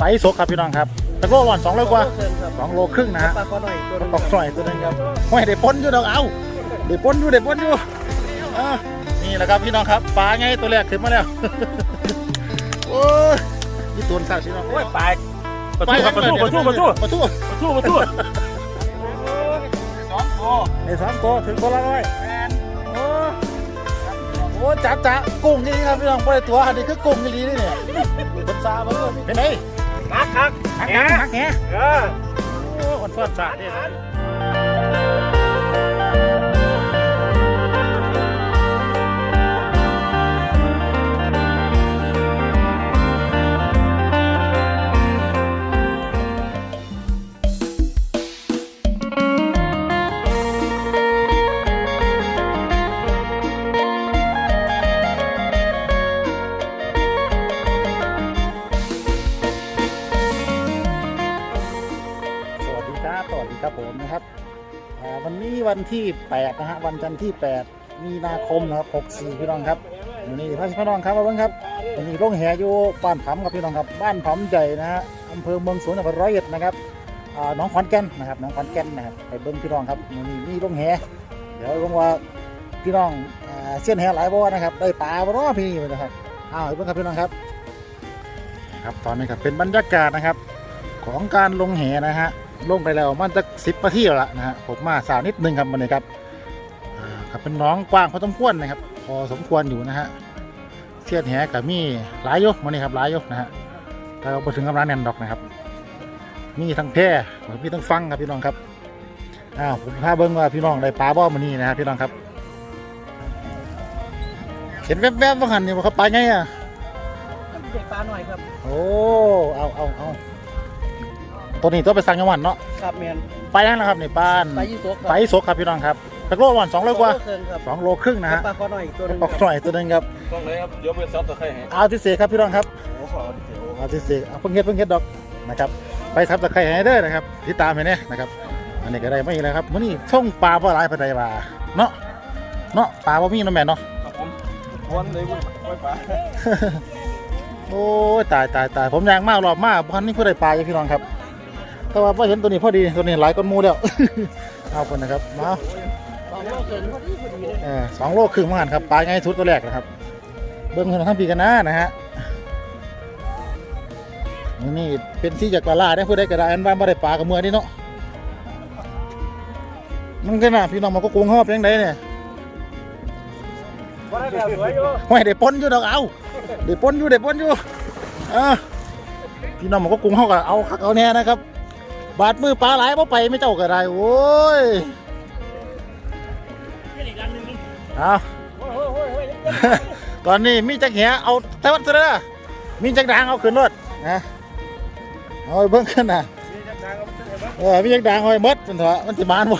ไปสกครับพี่น้องครับตะโลวันสองโลกว่าเชิญครับสองโลครึ่งนะฮะปลาคอหน่อยตัวหนึงตกหน่อยตัวหนึงครับไม่ได้ปนอยู่ดอกเอาเดี๋ยวปนอยู่เดี๋ยวปนอยู่เออนี่แหละครับพี่น้องครับปลาไงตัวแรกขึ้นมาแล้วโอ้ยนี่ตัวสัตว์พี่น้องโอ้ยปลายประตูครับประตูประตูประตูประตูประตูประตูสองตัวในสองตัวถึงตัวละร้อยโอ้โอ้จัดจ้ากุ้งนี่ครับพี่น้องปล่อยตัวอันนี้คือกุ้งนี่นี่เนี่ยเป็นซาบ้างเป็นไง คักคักคักแหหักแหเออโอ้คนฟอดสาดเนี่ยนะ วันนี้วันที่8นะฮะวันจันทร์ที่ 8 มีนาคมนะครับ64พี่น้องครับวันนี้พระพี่น้องครับมาเบิ่งครับวันนี้โรงแหอยู่บ้านผำครับพี่น้องครับบ้านผำใหญ่นะฮะอำเภอเมืองสวนจังหวัดร้อยเอ็ดนะครับน้องขอนแก่นนะครับน้องขอนแก่นนะครับไปเบิ่งพี่น้องครับวันนี้มีโรงแหเดี๋ยวลงว่าพี่น้องเสี้ยนแหหลายบ่นะครับได้ปลาบ่เนาะพี่นะครับอ้าวเบิ่งครับพี่น้องครับครับตอนนี้ครับเป็นบรรยากาศนะครับของการลงแหนะฮะ ลงไปแล้วมันจะสิบนาทีแล้วล่ะนะฮะผมมาสาวนิดนึงครับมันนี้ครับอ่าครับเป็นน้องกว้างพอสมควรนะครับ พอสมควรอยู่นะฮะเสียดแหกับมีหลายอยกมันนี้ครับหลายอยกนะฮะแต่เราไปถึงกับร้านแนนดอกนะครับ มีทั้งแพร่มีทั้งฟังครับพี่น้องครับอ้าวผมพาเบิ้งว่าพี่น้องได้ปลาบ่อมันนี่นะฮะพี่น้องครับ เห็นแวบๆว่าหันนี่ว่าเขาไปไงอะเด็กปลาหน่อยครับ โอ้ เอาเอาเอา ตัวนี้ตัวไปสั่งจังหวัดเนาะครับแมนไปนั่นแหละครับนี่บ้านปลายี่สกครับไปสกครับพี่น้องครับตะโลวันสองโลกว่าเชิญครับสองโลครึ่งนะฮะปลาคอหน่อยตัวหนึงปอกหน่อยตัวหนึงครับต้องเลยครับเดี๋ยวไปซับตะไคร้ให้เอาที่เสกครับพี่น้องครับโอ้โหเอาที่เสกเอาเพิ่งเฮ็ดเพิ่งเฮ็ดดอกนะครับไปทับตะไคร้ให้เด้อนะครับที่ตามเห็นเนี่ยนะครับ อันนี้ก็ได้ไม่อีกแล้วครับมื้อนี้ช่องปลาบ่หลายปานใดว่าเนาะเนาะปลาบ่มีเนาะแม่เนาะครับผมวันเลยวุ้ยไว้ปลาโอ้ยตายตายตายผมยางมากรอบมากพันนี่เพื่อได้ปลาอยู่พี่น้องครับ แต่ว่าพอเห็นตัวนี้พอดีตัวนี้หลายก้อนหมูแล้ว เอาคนนะครับมาสองโลเกินพอดีพอดีเลยเออสองโลครึ่งเหมือนกันครับปลาไงสุดตัวแรกนะครับ เบิ้งคนทั้งปีกันนะนะฮะนี่เป็นซีจากปลาล่าได้ผู้ใดก็ได้อันบ้านบ่ได้ปลากับเมือนี่เนาะมันก็น่ะพี่น้องมันก็กรุงเข้ามาเป็นยังไงเนี่ยวันนั้นสวยอยู่ห้อยได้ปนอยู่ดอกเอาได้ปนอยู่ได้ปนอยู่เออพี่น้องมันก็กรุงเข้ากับเอาคักเอาแน่นะครับ บาดมือปลาหลายเพราะไปไม่เจ้าก็ได้โอ้ยเอาตอนนี้มีจักแหเอาแต่วัดเสอมีจักด่างเอาขึ้นรถนะเอาไปเบิ่งขึ้นนะเออมีจักด่างเอาไปหมดมันเถอะมันสิบานบ่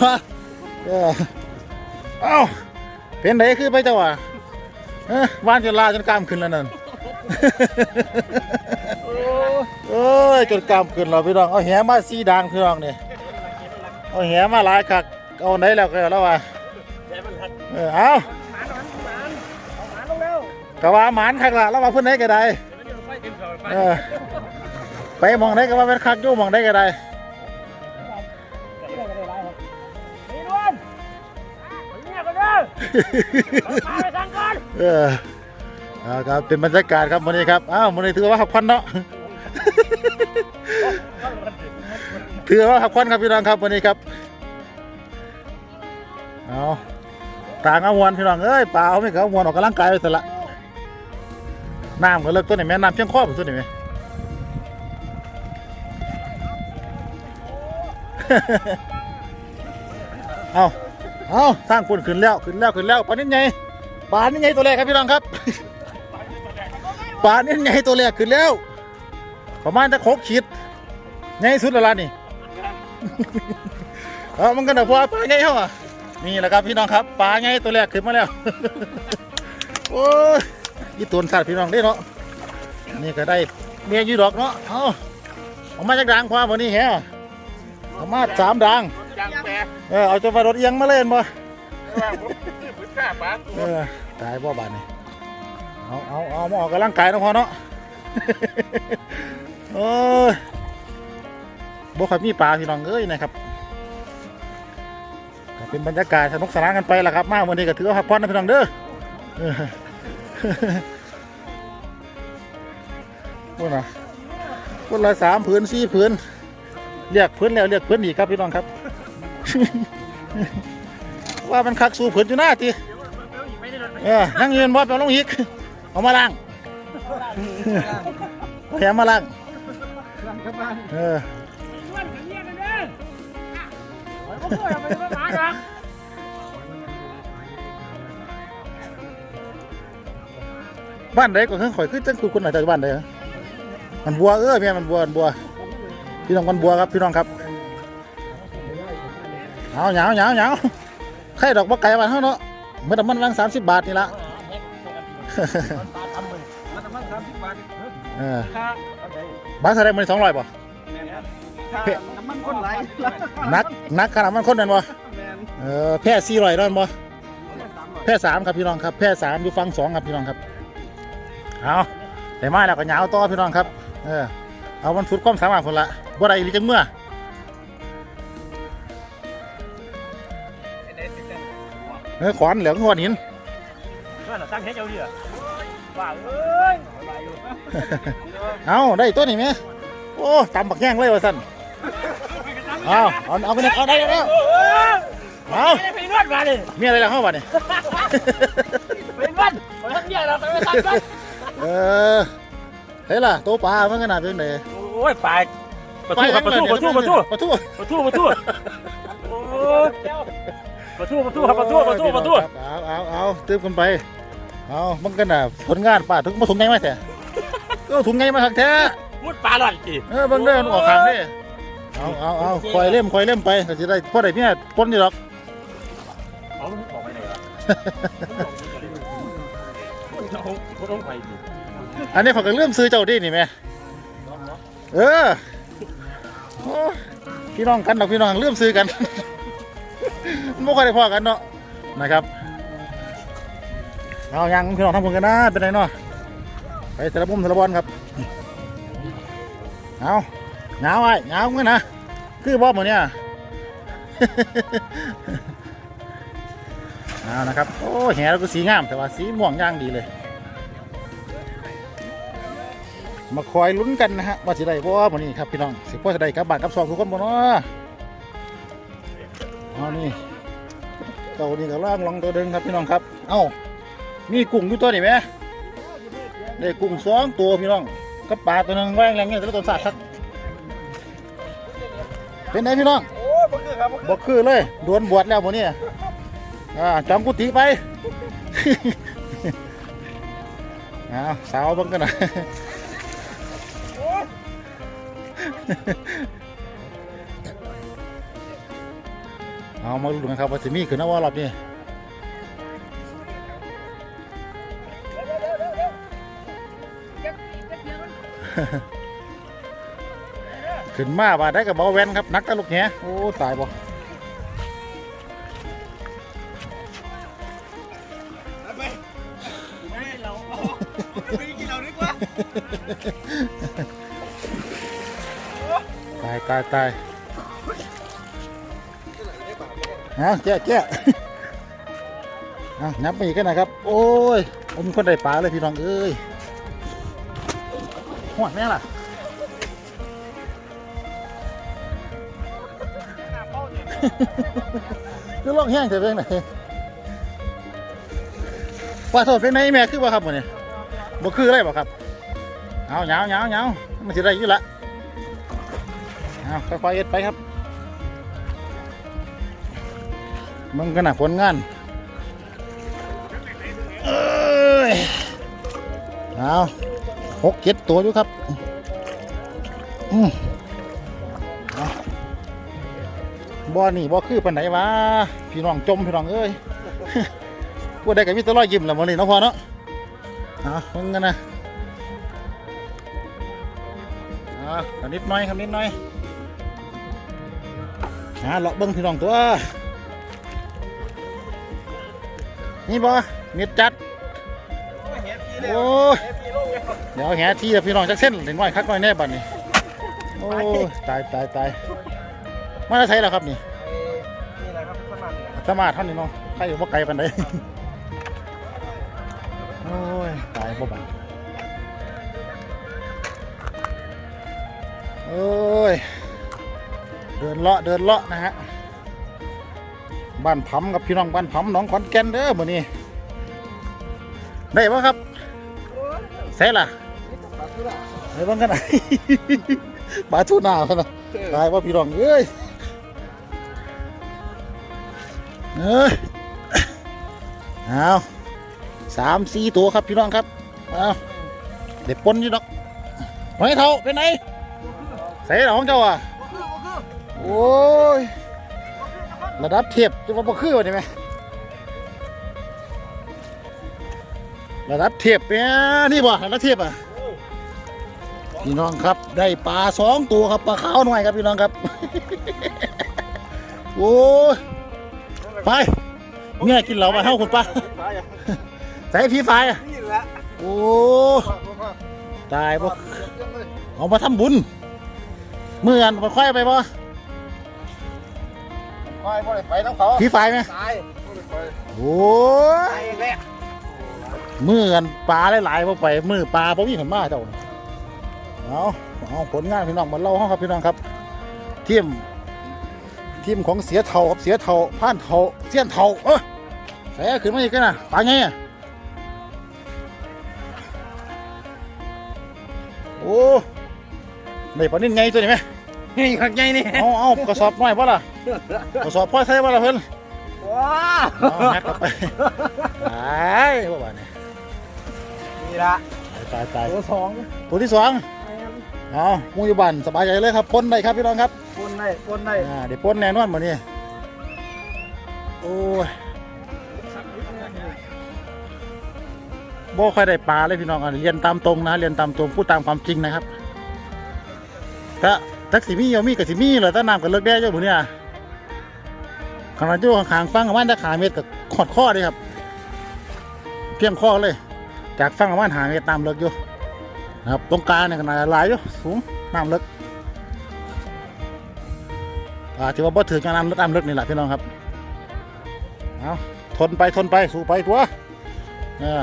เออเอ้าเป็นไดคือไปเจ้าอะเออวานจนลาจนกล้ามขึ้นแล้วนั่น โอ้ยจนกล้ามขึ้นแล้วพี่น้องเอาแหมาสีด่างพี่น้องนี่เอาแหมาหลายคักเอาไหนแล้วก็แล้วว่าเออเอากะว่าหมานคักละแล้วว่าเพื่อนได้ก็ได้เออไปมองได้ก็ว่าเป็นคักยู่มองได้ก็ได้นี่ด้วนเนี่ยก็เด้อมาไปสั่งก่อน ออเอาครับเป็นบรรยากาศครับวันนี้ครับอ้าววันนี้ถือว่าขับควันเนาะ ถือว่าขับควันครับพี่น้องครับวันนี้ครับเอาต่างเอามวนพี่น้องเอ้ยเปล่าไม่เขามวนออกกำลังกายไปแต่ละน้ำก็เลิกตัวไหนแม่น้ำเพียงข้อผมตัวไหนแม่เอาเอาสร้างปุ่นขึ้นแล้วขึ้นแล้วขึ้นแล้วปลานิ่ไงปลานิ่ไงตัวแรกครับพี่น้องครับ ปลานิ่ไงตัวแรกขึ้นแล้ว ประมาณจะครบขีดไงสุดแล้วล่ะนี่ เอามันกันเถอะพอปลาไงเหรอนี่แหละครับพี่น้องครับปลาไงตัวแรกขึ้นมาแล้วโอ้ยยี่ตัวสัตว์พี่น้องได้เนาะนี่ก็ได้เมียอยูดอกเนาะเอาเอามาจากด่างความวันนี้แฮะเอามาสามด่างยางแปรเออเอาจะมารถเอียงมาเล่นบ่ว่าผมพื้นกล้าปลาเออตายบ่บาดนี่ เอาเอาเอามาออกกำลังกายนะพอเนาะโอ้ยบ่ค่อยมีปลาพี่น้องเอ้ยนะครับก็เป็นบรรยากาศสนุกสนานกันไปละครับมากวันนี้ก็ถือว่าพักผ่อนนะพี่น้องเด้อเออพูดนะพูดละสามผืนสี่ผืนเรียกผืนแล้วเรียกผืนอีกครับพี่น้องครับ ว่ามันคักสู่ผืนอยู่หน้าทีเออนั่งยืนบอสเอาลงอีก เอามาล้างเอาแถมมาล้างหลังกลับบ้านเอออ้วนเรียกกันเด้อไอ้พวกพวกมันเป็นหมาครับบ้านใดก็คือข่อยคือจังคุยคนไหนแต่บ้านใดมันบัวเออแม่มันบัวมันบัว พี่น้องมันบัวครับพี่น้องครับเอาเหงาเหงาเหงาไข่ดอกบักไก่บ้านเฮาเนาะเมื่อต่มันวังสามสิบบาทนี่ละ มันน้ำมันสามสิบบาทเออค่าบาทเท่าไรมันสองร้อยป่ะแมนค่าน้ำมันคนไหลนักนักขนาดมันคนนั่นบ่แมนเออแพร่สี่ร้อยนั่นบ่สามร้อยแพร่สามครับพี่น้องครับ แพร่สามอยู่ฟังสองครับพี่น้องครับเอาได้มาแล้วก็เหงาต่อพี่น้องครับ เออเอามันสุดความสามารถคนละบ่ได้อีหลีจังเมื่อเออขวานเหลืองขวานหินนั่นน่ะ ตั้งเฮ็ดเอาดิอะว่าเอ้ยไปอยู่เอาได้ตัวนี้ไหมโอ้ตำบักแย่งเลยว่าสั่นเอาเอาเอาไปเนี่ยเอาได้แล้วโอ้ยเอาไม่ได้ไปนวดมาเลยมีอะไรล่ะเข้ามาเนี่ยเป็นวันวันนั้นเนี่ยเราไปไม่ทันกันเออเฮ้ยล่ะตัวปลามันขนาดเป็นไหนโอ้ยไปประตูครับประตูประตูประตูประตูประตูประตูโอ้ยประตูประตูครับประตูประตูประตูเอาเอาเอาตื้มกันไป เอามันกันน่ะผลงานป้าถึงมาถุงไงมาแท้ก็ถุงไงมาทักแท้มุดปลาหล่อนจีเออเบิ่งเด้อมันออกขางนี่เอาเอาเอาคอยเล่มคอยเล่มไปก็จะได้พอได้เนี่ยปนนี่หรอกเอาลูกบอกไปไหนวะเอาต้องไปดิอันนี้เขาก็เริ่มซื้อเจ้าดินี่แม่เออโอ้พี่น้องกันดอกพี่น้องเริ่มซื้อกันไม่ค่อยได้พอกันเนาะนะครับ เอายังพี่น้องทำผลกันนะเป็นไงเนาะไปแต่ละมุมแต่ละบอลครับเอาหนาวไอ้หนาวเงี้ยนะคือบอสหมดเนี่ยเอานะครับโอ้แหเราก็สีงามแต่ว่าสีม่วงย่างดีเลย มาคอยลุ้นกันนะฮะว่าสิได้บ่มื้อนี้ครับพี่น้องสิพ่อจะได้กลับบานกลับซองทุกคนบ่เนาะเอานี่เต่านี่ก็ล่างลองตัวเดิงครับพี่น้องครับ เอ้า มีกุ้งอยู่ตัวนี่ไหมได้กุ้งสองตัวพี่น้องกับปลาตัวหนึงแรงแรงเงี้ยแต่ละตัวสัตว์ครับเป็นไงพี่น้องโอ้ยบ่คือครับบกคือเลยโดนบวชแล้วมื้อนี้อ่าจำกุฏิไปอ้าวสาวบังกันนะเอามาดูกันครับว่าจะมีขึ้นนะว่ารอบนี้ ขึ้นมาว่าได้กับเบาแวนครับ นักตะลุกแหโอ้ ตายบ่ตายตายตายเอาแก่แก่เอานับไปอีกกันนะครับ โอ้ยผมคนได้ปลาเลยพี่น้องเอ้ย หวดแม่ล่ะคือลองแห้งแต่เพียงไหนปลาสดเป็นไหนแม่คือบ่ครับหมดเนี่ยบ่คืออะไรบ่ครับเอาเหงาเหงาเหงามันจะได้อยู่ละเอาค่อยๆเอ็ดไปครับมันก็น่ะผลงานเอ้ยเอา หกเจ็ดตัวอยู่ครับ อืมบ่อนี่บ่คือปันไหนวะพี่น้องจมพี่น้องเอ้ยพูได้กับมิตรร้อยยิ้มแล้วมื้อนี้เนาะพ่อเนาะเอะมึงกันนะอะนิดหน่อยครับนิดหน่อยหาเลาะเบิ้งพี่น้องตัว นี่บ่เม็ดจัด โอ้ย เดี๋ยวแหทีแล้วพี่น้องจักเส้นเล็น้อยคักน้อยแน่บัดนี้โอ้ยตายตายตายมาได้ใช้แล้วครับนี่นี่แหละครับประมาสมาร์ทเท่านี้เนาะใครอยู่ว่าไกลปันใดโอ้ยตายบ่บังโอ้ยเดินเลาะเดินเลาะนะฮะบ้านพัมกับพี่น้องบ้านพัมน้องขอนแก่นเด้อมื้อนี้ได้ปะครับ ใส่ล่ะปากคือละไอ้บ้างกันไหนปลาทูน่าพนะตายว่าพี่รองเอ้ยเอ้ยเอาสามสี่ตัวครับพี่น้องครับเอาเด็ดปนอยู่ดอกไว้เท่าเป็นไหนใส่หรอของเจ้าอะโอ้ยระดับเทียบจะว่าบ่คือวะนี่ไหม ระดับเทียบเนี่ยนี่บ่ระดับเทียบอะพี่น้องครับได้ปลาสองตัวครับปลาขาวหน่อยครับพี่น้องครับโอ้ยไปเนี่ยกินเหล้ามาเท่าคุณป้าไปอะใส่พี่ไฟอะนี่แหละโอ้พ่อพ่อตายบ่เยี่ยมเลยเอามาทำบุญเมื่อกันมันค่อยไปบ่ไปบ่ได้ไปน้ำเขาพี่ไฟไหมตายบ่ได้ไปโอ้ยตายแล้เมื่อกันปลาหลายๆบ่ไปมือปลาบ่มีขันมาเจ้าน่ะเอาเอาผลงานพี่น้องมาเล่าห้องครับพี่น้องครับทีมทีมของเสียเท่าครับเสียเท่าผ่านเท่าเสี้ยนเท่าเออใส่ขึ้นมาอีกกันนะปลาไงอะโอ้ได้ปลานิ่ไงตัวนี้ไหมนี่ขักใหญ่นี่เอาเอากระสอบน้อยป่ะล่ะกระสอบพ่อใส่ป่ะล่ะเพิ่นว้าเอาแฮกกลับไปตายว่าบ้านี่นี่ ละตายตายตัวสองตัวที่สองเอาหมูอยู่บ้านสบายใจเลยครับพ้นได้ครับพี่น้องครับปนได้ปนได้อ่าเดี๋ยวพ้นแน่นอนหมดนี่โอ้ยบ่ค่อยได้ปลาเลยพี่น้องอะเรียนตามตรงนะเรียนตามตรงพูดตามความจริงนะครับถ้าทักสิมีเอามีกับสิมีเหรอถ้าน้ำกับเลิกแด้เจ้าหมูเนี่ยขนาดอยู่ข้างๆฟังกับมันจะขาเม็ดกับขอดข้อเลยครับ เพียงข้อเลย จากฟังกับมันหาเม็ดน้ำเลิกอยู่นะครับตรงกลางเนี่ยขนาดหลายอยู่สูงน้ำเลิกอ่าถือว่าบ่ถือการน้ำเลิกน้ำเลิกนี่แหละพี่น้องครับเอาทนไปทนไปสู้ไปตัวเออ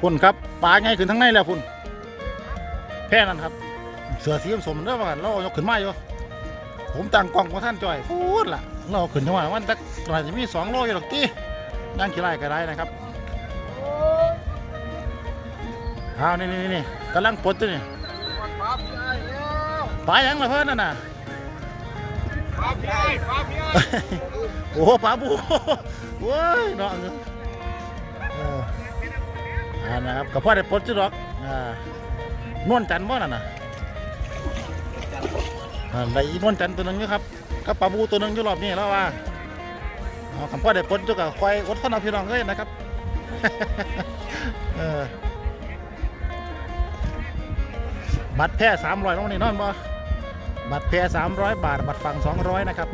พุ่นครับปลาไงขึ้นทั้งในแล้วพุ่นแค่นั้นครับ เสือสีสมๆเด้อว่ากันเราเอายกขึ้นมาอยู่ผมตั้งกล้องของท่านจ่อยพูดล่ะเราเอาขึ้นจังหวะมันตักอาจจะมีสองโลอยู่หรอกที่ย่างกี่ไร่ก็ได้นะครับเอานี่นี่นี่กำลังปลดตัวนี่ปลาพี่ไอ้แล้วปลายังละเพิ่นนั่นน่ะปลาพี่ไอ้ปลาพี่ไอ้โอ้โหปลาบูโว้ยเนาะเอออ่านะครับกับพ่อได้ปลดจุดดอกอ่านวลจันทร์บ่นั่นน่ะอ่าได้อีนวลจันทร์ตัวหนึงอยู่ครับ กับปลาบูตัวหนึงอยู่รอบนี้แล้วว่าคำพ่อได้ปลจุกับควายอดทนเอาพี่น้องเลยนะครับเออบัตรแพ้สามร้อยน้องนี่นอนบ่บัตรแพ้สามร้อยบาท บัตรฟังสองร้อยนะครับ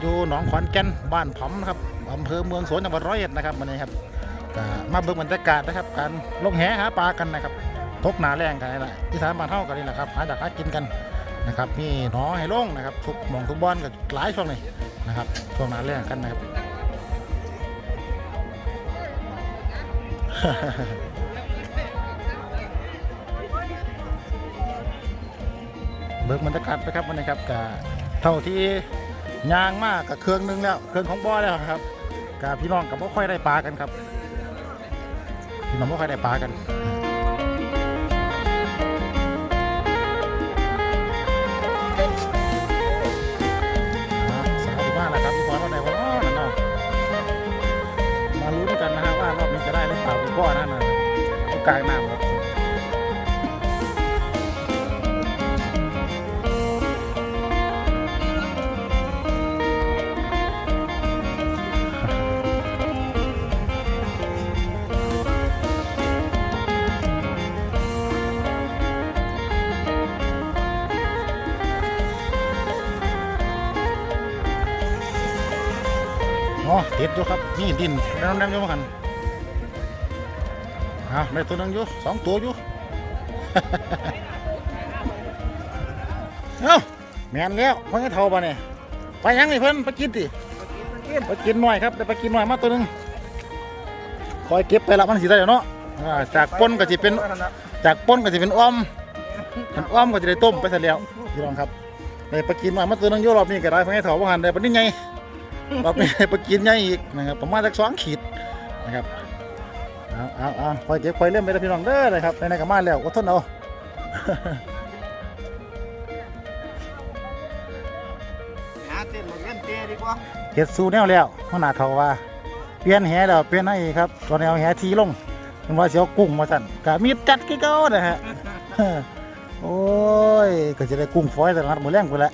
อยู่หนองขอนแก่นบ้านผอมนะครับอำเภอเมืองสวนจังหวัดร้อยเอ็ดนะครับวันนี้ครับมาเบิ่งบรรยากาศนะครับ การลงแหหาปลากันนะครับทกหนาแรงกันนี่แหละที่สานบ้านเท่ากันนี่แหละครับหาจากหากินกัน นะครับมีหนอให้ลงนะครับทุกมองทุกบอนกับหลายช่วงนี้นะครับช่วงหนาแรงกันนะครับเบิกบรรยากาศไปครับวันนี้ครับกับเท่าที่ยางมากกับเครื่องนึงแล้วเครื่องของบอแล้วครับกับพี่น้องกับบ่ค่อยได้ปลากันครับพี่น้องบ่ค่อยได้ปลากัน กลางน้ำครับอ๋อเห็ดอยู่ครับนี่ดินน้ำน้ำอยู่มั้งคัน เอาในตัวหนึงอยู่สองตัวอยู่ เอ้าแมนแล้วเพิ่งให้เท่าบ่เนี่ยไปยังนี่เพิ่นไปกินดิไปกินหน่อยครับได้ไปกินหน่อยมาตัวหนึงคอยเก็บไปละมันสิได้เนาะจากปนก็สิเป็นจากปนก็จะเป็นอ้อมมันอ้อมก็จะได้ต้มไปเสร็จแล้วพี่น้องครับได้ไปกินมาเมื่อตัวนึงโยรอบนี้ก็ได้เพิ่งให้ถอว่าหันได้ปนิดไงรอบนี้ไปกินไงอีกนะครับประมาณสักสองขีดนะครับ เอาเอาเอาคอยเก็บคอยเล่นไปแล้วพี่น้องเด้อนะครับในในกับมาแล้วอดทนเอาหาเต้นหมดเงินเตะดีกว่าเฮ็ดสู้แนวแล้วหัวหน้าเขาว่า เปลี่ยนแหแล้วเปลี่ยนให้ครับตอนนี้เอาแหทีลงมันว่าสิเอากุ้งมาสั่นกะมีดจัดกี่เก้านะฮะโอ้ยก็จะได้กุ้งฝอยแต่ละนัดหมดแรงไปแล้ว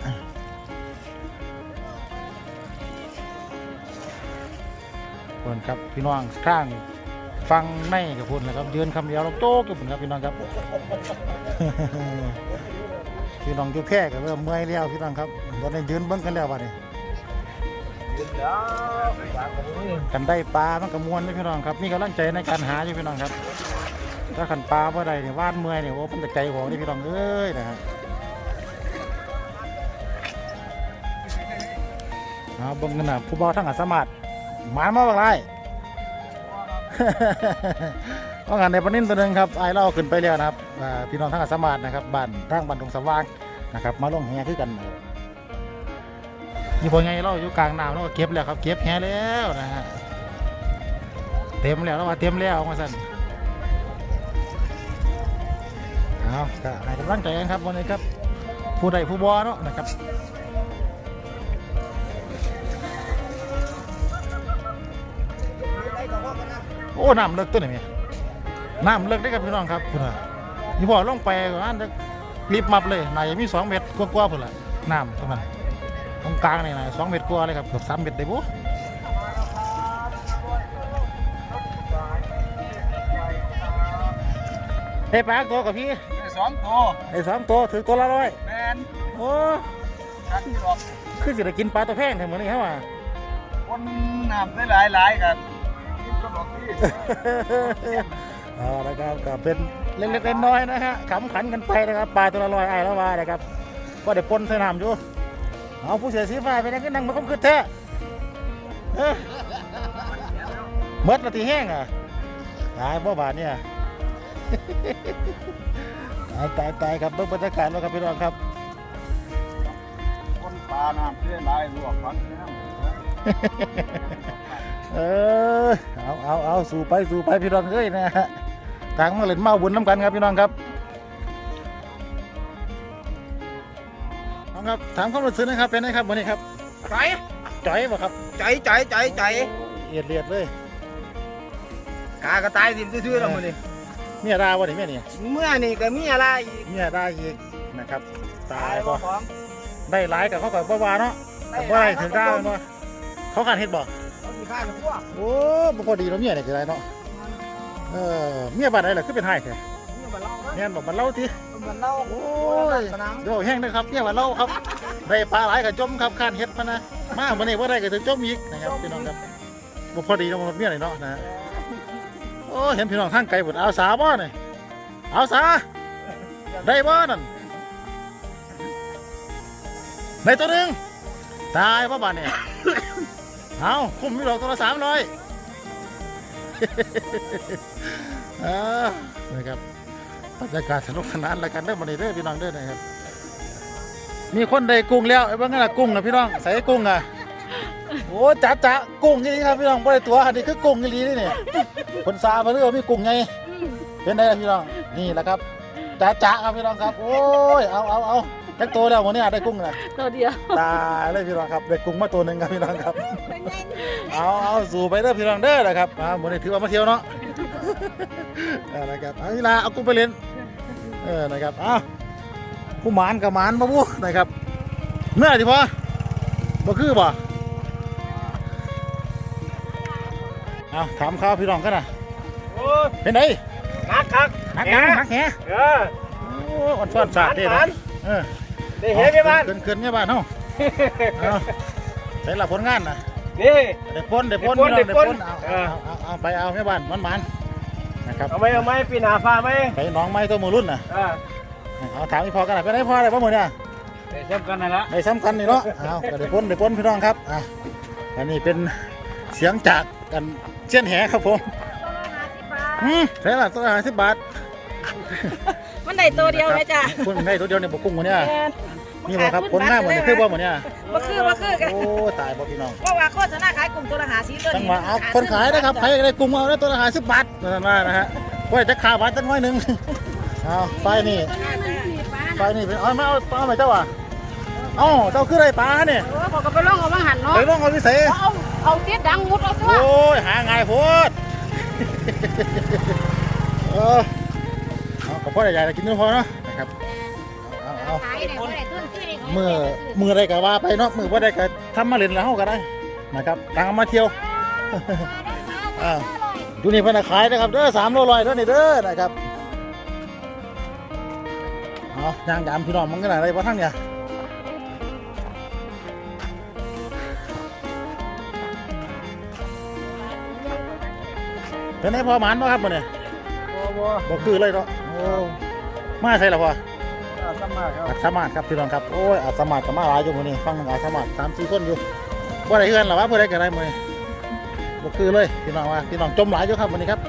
คนครับพี่น้องข้าง ฟังในกับพุ่นนะครับยืนคำเดียวเราโจ๊กกับพุ่นครับพี่น้องครับ พี่น้องอยู่แค่ก็เริ่มเมื่อยแล้วพี่น้องครับตอนนี้ยืนเบิ้งกันแล้วบัดนี้ยืนเดี๋ยวกันได้ปลามันกระมวลเลยพี่น้องครับมีกำลังใจในการหาอยู่พี่น้องครับ ถ้าขันปลาเมื่อใดเนี่ยว่านเมื่อยเนี่ยโอ้มันจะใจหัวนี่พี่น้องเอ้ยนะฮะเอาเบิ่งกันนะผู้บ่าวทั้งอัศมาดหมานมาบักไร ว่างานในปนินตัวหนึงครับไอ้เราขึ้นไปแล้วนะครับพี่น้องทั้งอัศมาดนะครับบ้านทางบ้านตรงสว่างนะครับ มาลงแหคือกันนะครับนี่พอไงเราอยู่กลางน้ำเราก็เก็บแล้วครับ เก็บแหแล้วนะฮะเต็มแล้วเราว่าเต็มแล้วมาสั่นเอาก็ให้กำลังใจกันครับวันนี้ครับผู้ใดผู้บอเนาะนะครับ อ้น้ำเลิกตัวไหนเนี่ยน้ำเลิกได้ครับพี่น้องครับคุณนี่พอลงไปก่อนรีบมับเลยนายจะมีสองเมตรกว่าๆพุ่นละน้ำตรงนั้นตรงกลางนี่นะสองเมตรกว่าเลยครับเกือบสามเมตรได้ปุ๊ได้ปลาตัวกับพี่ได้สองตัวได้สองตัวถือตัวละร้อยแมนโอ้ชักที่หรอกคือสิได้กินปลาตัวแพงแถวเหมือนนี่ครับว่าคนน้ำได้หลายหลายๆกันกินก็บอกที่ เอาละครับก็เป็นเล็กๆน้อยๆนะฮะขำขันกันไปนะครับปลาตัวละร้อยไอ้แล้วว่านะครับก็ได้ปนใส่น้ำอยู่เอาผู้เสียสีฟ้าไปนั่งก็นั่งมาคุ้มคืนแท้เอ้อเมดละทีแห้งอะตายบ่บาทเนี่ยตายตายตายครับเบิ่งบรรยากาศแล้วครับพี่น้องครับคนปลาน้ำได้หลายลวกฟันน้ำ เออเอาเอาเอาสู่ไปสู่ไปพี่น้องเอ้ยนะฮะทางมาเล่นเมาบุญน้ำกันครับพี่น้องครับน้องครับถามความรู้สึกนะครับเป็นไงครับวันนี้ครับใจจ่อยบ่ครับใจใจใจใจเอียดเลียดเลยกากระตายสิมซื่อๆแล้วมื้อนี้เมียดาบ่นี่เมียนี่เมื่อนี่ก็มีอะไรอีกเมียดาอีกนะครับตายบ่บ่ของได้หลายกับเขากับบ่ว่าเนาะกับบ่ได้ถึงดาวเนาะเขาการเฮ็ดบ่เขา มีค่ากับพวกโอ้บ่พอดีเนาะเมียนี่คือไรเนาะเออเมียบ้านไหนล่ะคือเป็นไห้แท้นี่มันเล่านะแม่นบ่บ้านเล่าติมันเล่าโอ้โอ้ยยสนามโยแห้งนะครับเนี่ยว่าเราครับได้ปลาหลายกับจมครับคานเฮ็ดมานะมาวันนี้ว่าได้ก็ถึงจมอีกนะครับพี่น้องครับบ่พอดีเนาะมันเมียไหนเนาะนะฮะโอ้เห็นพี่น้องทางไกลหมดเอาสาบ่นี่เอาสาได้บ่นั่นได้ตัวหนึงตายบ่บาดเนี่ย เอาคุ้มมีดอกตัวละสามร้อยอ่านะครับบรรยากาศสนุกสนานแล้วกันเด้อมาเด้อพี่น้องเด้อนะครับ มีคนได้กุ้งแล้วไอ้เบ้างนั่นล่ะกุ้งนะพี่น้องใส่กุ้งอะโอ้จ๋าจ๋ากุ้งยี่นี่ครับพี่น้องบ่ได้ตัวอันนี้คือกุ้งยี่นี่นี่คนซามาเรื่อยมีกุ้งไงเป็นไงล่ะพี่น้องนี่แหละครับจ๋าจ๋าครับพี่น้องครับ โอ้ยเอาเอาเอา จักตัวแล้ววันนี้ได้กุ้งนะตัวเดียวตายเลยพี่น้องครับได้กุ้งมาตัวหนึ่งครับพี่น้องครับ เอาเอาสู่ไปเด้อพี่น้องเด้อนะครับอ่าวันนี้ถือว่ามาเที่ยวเนาะเอานะครับเอาอีลาเอากุ้งไปเล่นเออนะครับเอาผู้หมานกับหมานมาบูนะครับเมื่อไหร่ที่พอบ่คือบ่เอาถามข้าวพี่น้องกันนะโอ้ยเป็นไงคักคักหักหยังหักแหเออ โอ้อ่อนซ้อนสาดเด้หวานะนเออ ได้เห็นไหมบ้าน เกินเกินเนี่ยบ้านเฮาเอาใส่ละผลงานนะนี่เด็กปนเด็กปนเด็กปนพี่น้องเด็กปนเอาเออเอาเอาเอาไปเอาแม่บ้านมันมันๆนะครับเอาไหมเอาไหมปีหนาฟ้าไหมไปน้องไม้ตัวมือรุ่นน่ะอ่าเอาถามอีพอกันหน่อยไปไหนพออะไรบ้างหมดเนี่ยไปเทียบกันนั่นละในสำคัญนี่เนาะเอาก็ได้พ้นได้พ้นพี่น้องครับอะอันนี้เป็นเสียงจากกันเชียนแหครับผมอืมใช่ละตัวละห้าสิบบาท มันได้ตัวเดียวเลยจ้ะคุณได้ตัวเดียวเนี่ยบกุ้งหมดเนี่ยแม่ นนี่บ่ครับคนหน้าเหมือนคือบ่หมดเนี่ยบ่คือบ่คือกันโอ้ตายบ่พี่น้องเพราะว่าโฆษณาขายกลุ่มตัวละหาสีตัวจังนี้หวะเอาคนขายนะครับใครได้กุ้งเอาได้ตัวละห้าสิบบาทนั่นว่านะฮะว่าจะขาบาทจังน้อยหนึ่งเอาไฟนี่ไฟนี่เป็นเอามาเอาเอาไปเจ้าอะเอ้าเจ้าคืออะไรปลาเนี่ยเออผมก็ไปลองเอามาหันเนาะไปลองเอาพิเศษเอาเอาเตี้ยดังมุดเอาตัวโอ้ยหาง่ายโพดเออเอากับพ่อใหญ่ๆกินนู่นพอเนาะ ขายได้บ่ได้ต้นที่นี่เอามือมืออะไรก็ว่าไปเนาะมือว่าได้ก็ทำมาเล่นแล้วก็ได้นะครับตังเอามาเที่ยวอ่าดูนี่เพิ่นนะขายนะครับเด้อสามโลลอยเด้อนี่เด้อนะครับเอาย่างยามพี่น้องมันก็อะไรบ่ทั้งเนี่ยเป็นไงพอหมานบ่ครับมื้อนี้บ่บ่บ่คือเลยเนาะโอ้มาใช่หรอพ่อ อาสมาครับอาสมาครับพี่น้องครับโอ้ยอาสามาดก็มาหลายอยู่มื้อนี้ฟังอาสามาสามสี่คนอยู่บ่ได้เฮือนหรอวะบ่ได้ก็ได้มื้อนี้บ่คือเลยพี่น้องว่าพี่น้องจมหลายอยู่ครับมื้อนี้ครับ